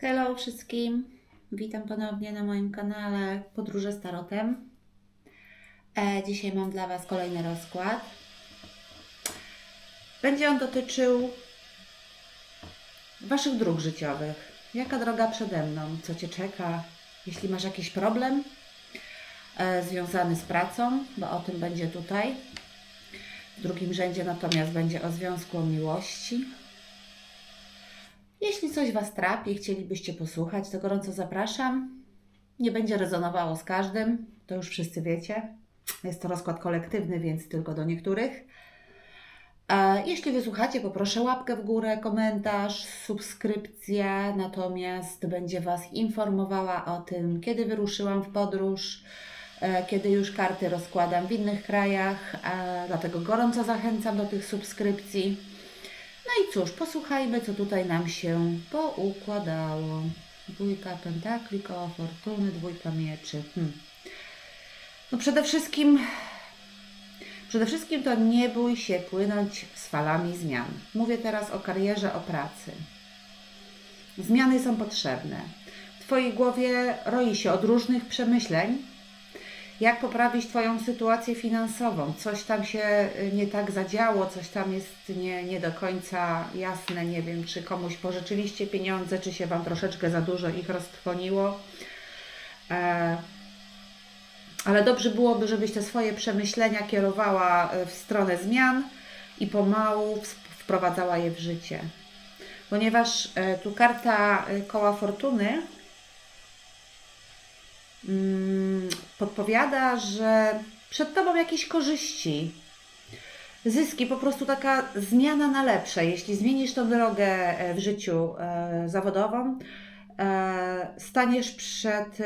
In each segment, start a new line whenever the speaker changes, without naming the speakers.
Hello wszystkim, witam ponownie na moim kanale Podróże z Tarotem. E, dzisiaj mam dla Was kolejny rozkład. Będzie on dotyczył Waszych dróg życiowych. Jaka droga przede mną, co Cię czeka, jeśli masz jakiś problem e, związany z pracą, bo o tym będzie tutaj. W drugim rzędzie natomiast będzie o związku, o miłości. Jeśli coś Was trapi, chcielibyście posłuchać, to gorąco zapraszam. Nie będzie rezonowało z każdym, to już wszyscy wiecie. Jest to rozkład kolektywny, więc tylko do niektórych. E, Jeśli wysłuchacie, poproszę łapkę w górę, komentarz, subskrypcję, natomiast będzie Was informowała o tym, kiedy wyruszyłam w podróż, e, kiedy już karty rozkładam w innych krajach, e, dlatego gorąco zachęcam do tych subskrypcji. No i cóż, posłuchajmy, co tutaj nam się poukładało. Dwójka pentakli, koło fortuny, dwójka mieczy. Hmm. No przede wszystkim, przede wszystkim to nie bój się płynąć z falami zmian. Mówię teraz o karierze, o pracy. Zmiany są potrzebne. W Twojej głowie roi się od różnych przemyśleń, jak poprawić Twoją sytuację finansową. Coś tam się y, nie tak zadziało, coś tam jest nie, nie do końca jasne. Nie wiem, czy komuś pożyczyliście pieniądze, czy się Wam troszeczkę za dużo ich roztrwoniło. E, ale dobrze byłoby, żebyś te swoje przemyślenia kierowała e, w stronę zmian i pomału wprowadzała je w życie. Ponieważ e, tu karta e, koła fortuny podpowiada, że przed Tobą jakieś korzyści, zyski, po prostu taka zmiana na lepsze. Jeśli zmienisz tą drogę e, w życiu e, zawodową, e, staniesz przed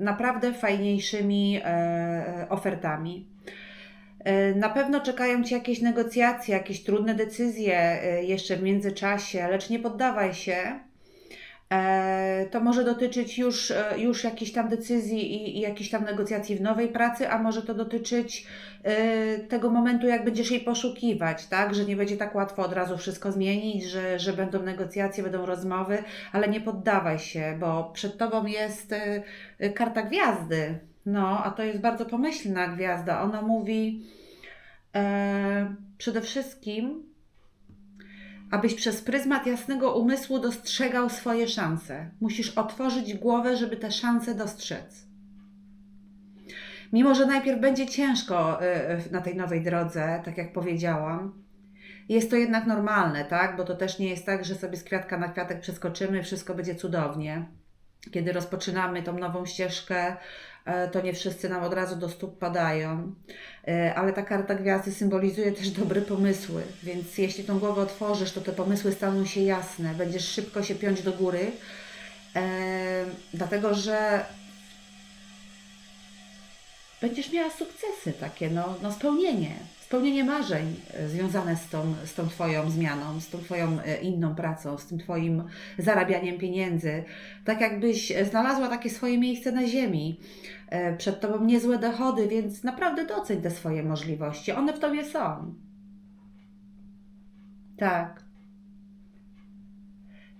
naprawdę fajniejszymi ofertami. Na pewno czekają Cię jakieś negocjacje, jakieś trudne decyzje jeszcze w międzyczasie, lecz nie poddawaj się. E, To może dotyczyć już, e, już jakichś tam decyzji i, i jakichś tam negocjacji w nowej pracy, a może to dotyczyć e, tego momentu, jak będziesz jej poszukiwać, tak? Że nie będzie tak łatwo od razu wszystko zmienić, że, że będą negocjacje, będą rozmowy, ale nie poddawaj się, bo przed tobą jest karta gwiazdy. No, a to jest bardzo pomyślna gwiazda. Ona mówi e, przede wszystkim, abyś przez pryzmat jasnego umysłu dostrzegał swoje szanse. Musisz otworzyć głowę, żeby te szanse dostrzec. Mimo, że najpierw będzie ciężko y, na tej nowej drodze, tak jak powiedziałam, jest to jednak normalne, tak? Bo to też nie jest tak, że sobie z kwiatka na kwiatek przeskoczymy, wszystko będzie cudownie. Kiedy rozpoczynamy tą nową ścieżkę, e, to nie wszyscy nam od razu do stóp padają, E, ale ta karta gwiazdy symbolizuje też dobre pomysły, więc jeśli tą głowę otworzysz, to te pomysły staną się jasne, będziesz szybko się piąć do góry, e, dlatego że będziesz miała sukcesy takie, no, no spełnienie, spełnienie marzeń e, związane z tą, z tą Twoją zmianą, z tą Twoją e, inną pracą, z tym Twoim zarabianiem pieniędzy. Tak jakbyś znalazła takie swoje miejsce na ziemi. E, Przed Tobą niezłe dochody, więc naprawdę doceń te swoje możliwości. One w Tobie są. Tak.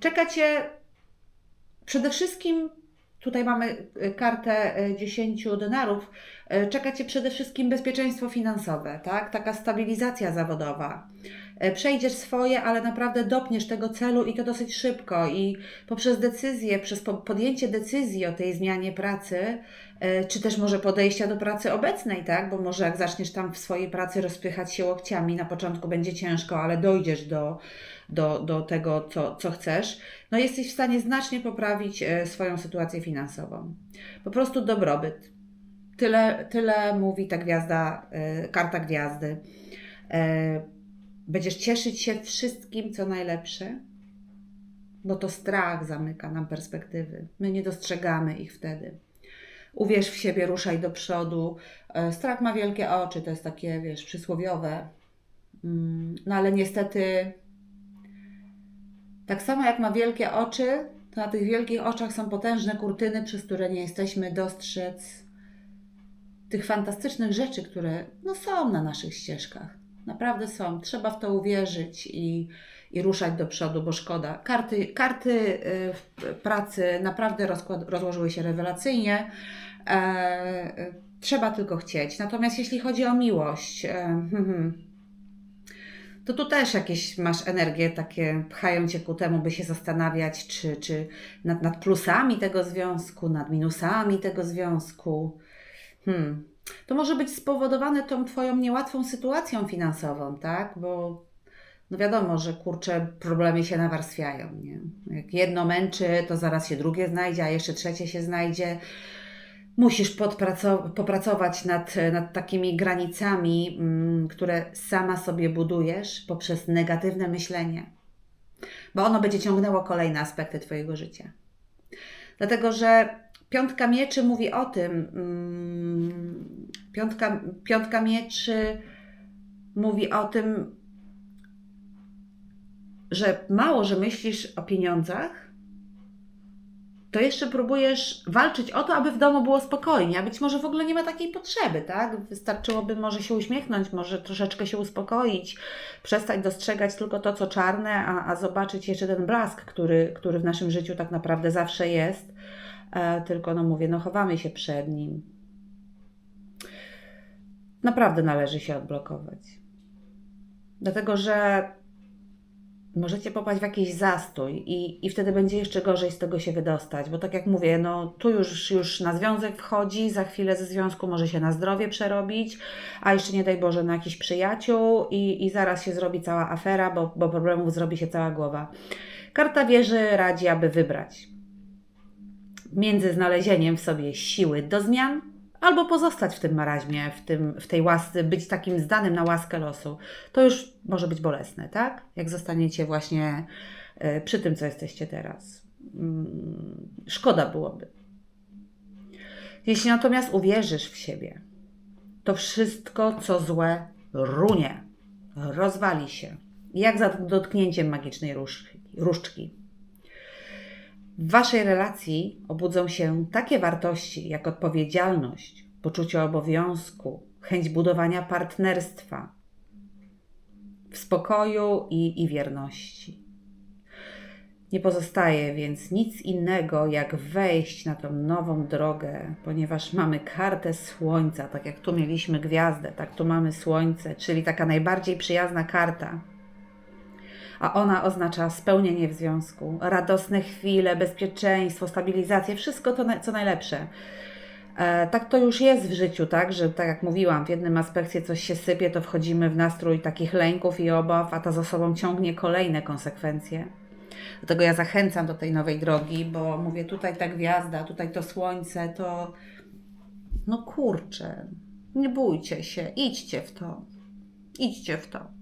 Czeka Cię przede wszystkim, tutaj mamy e, kartę e, 10 denarów, e, czeka Cię przede wszystkim bezpieczeństwo finansowe, tak? Taka stabilizacja zawodowa. E, Przejdziesz swoje, ale naprawdę dopniesz tego celu i to dosyć szybko. I poprzez decyzję, przez po- podjęcie decyzji o tej zmianie pracy, e, czy też może podejścia do pracy obecnej, tak? Bo może jak zaczniesz tam w swojej pracy rozpychać się łokciami, na początku będzie ciężko, ale dojdziesz do, do, do tego, co, co chcesz, no jesteś w stanie znacznie poprawić e, swoją sytuację finansową. Po prostu dobrobyt. Tyle, tyle mówi ta gwiazda, karta gwiazdy. Będziesz cieszyć się wszystkim, co najlepsze, bo to strach zamyka nam perspektywy. My nie dostrzegamy ich wtedy. Uwierz w siebie, ruszaj do przodu. E, Strach ma wielkie oczy, to jest takie, wiesz, przysłowiowe. Mm, No ale niestety, tak samo jak ma wielkie oczy, to na tych wielkich oczach są potężne kurtyny, przez które nie jesteśmy dostrzec tych fantastycznych rzeczy, które no, są na naszych ścieżkach. Naprawdę są. Trzeba w to uwierzyć i, i ruszać do przodu, bo szkoda. Karty, karty y, pracy naprawdę rozkład, rozłożyły się rewelacyjnie. E, e, trzeba tylko chcieć. Natomiast jeśli chodzi o miłość, e, hmm, hmm, to tu też jakieś masz energię, takie pchają cię ku temu, by się zastanawiać, czy, czy nad, nad plusami tego związku, nad minusami tego związku. Hmm. To może być spowodowane tą Twoją niełatwą sytuacją finansową, tak? Bo no wiadomo, że kurcze problemy się nawarstwiają. Nie? Jak jedno męczy, to zaraz się drugie znajdzie, a jeszcze trzecie się znajdzie. Musisz popracować nad, nad takimi granicami, mm, które sama sobie budujesz poprzez negatywne myślenie, bo ono będzie ciągnęło kolejne aspekty Twojego życia. Dlatego, że piątka mieczy mówi o tym, mm, piątka, piątka mieczy mówi o tym, że mało, że myślisz o pieniądzach, to jeszcze próbujesz walczyć o to, aby w domu było spokojnie, a być może w ogóle nie ma takiej potrzeby, tak? Wystarczyłoby może się uśmiechnąć, może troszeczkę się uspokoić, przestać dostrzegać tylko to, co czarne, a, a zobaczyć jeszcze ten blask, który, który w naszym życiu tak naprawdę zawsze jest. E, tylko, no mówię, no chowamy się przed nim. Naprawdę należy się odblokować. Dlatego, że możecie popaść w jakiś zastój i, i wtedy będzie jeszcze gorzej z tego się wydostać, bo tak jak mówię, no tu już, już na związek wchodzi, za chwilę ze związku może się na zdrowie przerobić, a jeszcze nie daj Boże na jakiś przyjaciół i, i zaraz się zrobi cała afera, bo, bo problemów zrobi się cała głowa. Karta wieży radzi, aby wybrać między znalezieniem w sobie siły do zmian, albo pozostać w tym maraźmie, w, tym, w tej łasce, być takim zdanym na łaskę losu, to już może być bolesne, tak? Jak zostaniecie właśnie e, przy tym, co jesteście teraz. Mm, szkoda byłoby. Jeśli natomiast uwierzysz w siebie, to wszystko, co złe, runie, rozwali się, jak za dotknięciem magicznej różdżki. W waszej relacji obudzą się takie wartości jak odpowiedzialność, poczucie obowiązku, chęć budowania partnerstwa w spokoju i, i wierności. Nie pozostaje więc nic innego, jak wejść na tą nową drogę, ponieważ mamy kartę Słońca, tak jak tu mieliśmy gwiazdę, tak tu mamy Słońce, czyli taka najbardziej przyjazna karta a ona oznacza spełnienie w związku, radosne chwile, bezpieczeństwo, stabilizację, wszystko to, co najlepsze. E, tak to już jest w życiu, tak, że tak jak mówiłam, w jednym aspekcie coś się sypie, to wchodzimy w nastrój takich lęków i obaw, a to za sobą ciągnie kolejne konsekwencje. Dlatego ja zachęcam do tej nowej drogi, bo mówię, tutaj ta gwiazda, tutaj to słońce, to no kurczę, nie bójcie się, idźcie w to. Idźcie w to.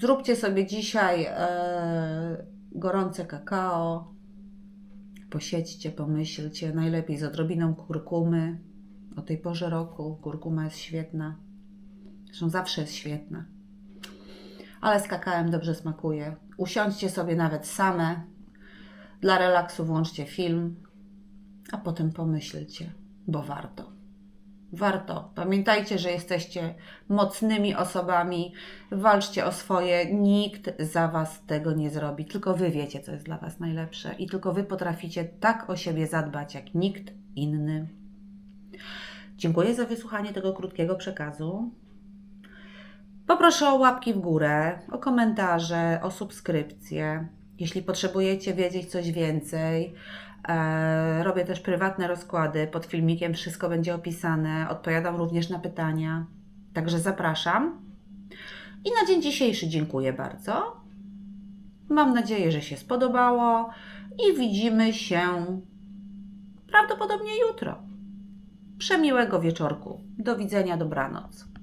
Zróbcie sobie dzisiaj e, gorące kakao. Posiedźcie, pomyślcie, najlepiej z odrobiną kurkumy. O tej porze roku kurkuma jest świetna. Zresztą zawsze jest świetna. Ale z kakałem dobrze smakuje. Usiądźcie sobie nawet same. Dla relaksu włączcie film, a potem pomyślcie, bo warto. Warto. Pamiętajcie, że jesteście mocnymi osobami. Walczcie o swoje. Nikt za Was tego nie zrobi. Tylko Wy wiecie, co jest dla Was najlepsze. I tylko Wy potraficie tak o siebie zadbać, jak nikt inny. Dziękuję za wysłuchanie tego krótkiego przekazu. Poproszę o łapki w górę, o komentarze, o subskrypcję. Jeśli potrzebujecie wiedzieć coś więcej, E, robię też prywatne rozkłady pod filmikiem, wszystko będzie opisane. Odpowiadam również na pytania. Także zapraszam. I na dzień dzisiejszy dziękuję bardzo. Mam nadzieję, że się spodobało i widzimy się prawdopodobnie jutro. Przemiłego wieczorku. Do widzenia, dobranoc.